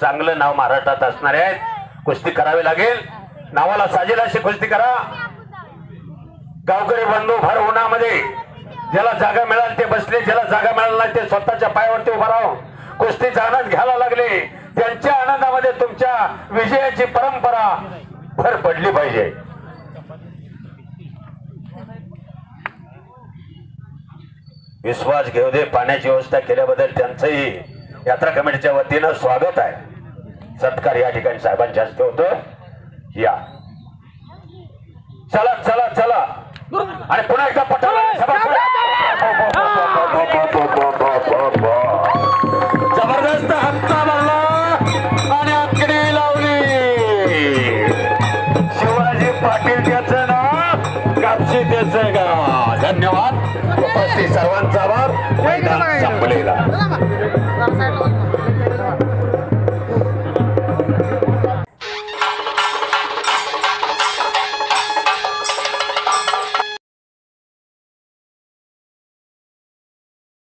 चांगलं नाव महाराष्ट्रात असणारे आहेत. कुस्ती करावी लागेल. नावाला साजेल अशी कुस्ती करा. गावकरी बंधू भर उन्हामध्ये. ज्याला जागा मिळाल ते बसले ज्याला जागा मिळाला नाही ते स्वतःच्या पायावरती उभा राहून कुस्तीचा आनंद घ्यायला लागले. त्यांच्या आनंदामध्ये तुमच्या विजयाची परंपरा भर पडली पाहिजे. विश्वास घेऊ दे. पाण्याची व्यवस्था केल्याबद्दल त्यांचंही यात्रा कमिटीच्या वतीनं स्वागत आहे. सत्कार या ठिकाणी साहेबांच्या हस्ते होतो. या. चला चला चला. आणि पुन्हा एकदा पठाला जबरदस्त हत्ता मारला आणि अक्कडी लावली. शिवाजी पाटील त्याचं नाव कापशी त्याचं गाव. धन्यवाद. उपस्थित सर्वांचा आभार. संपलेला.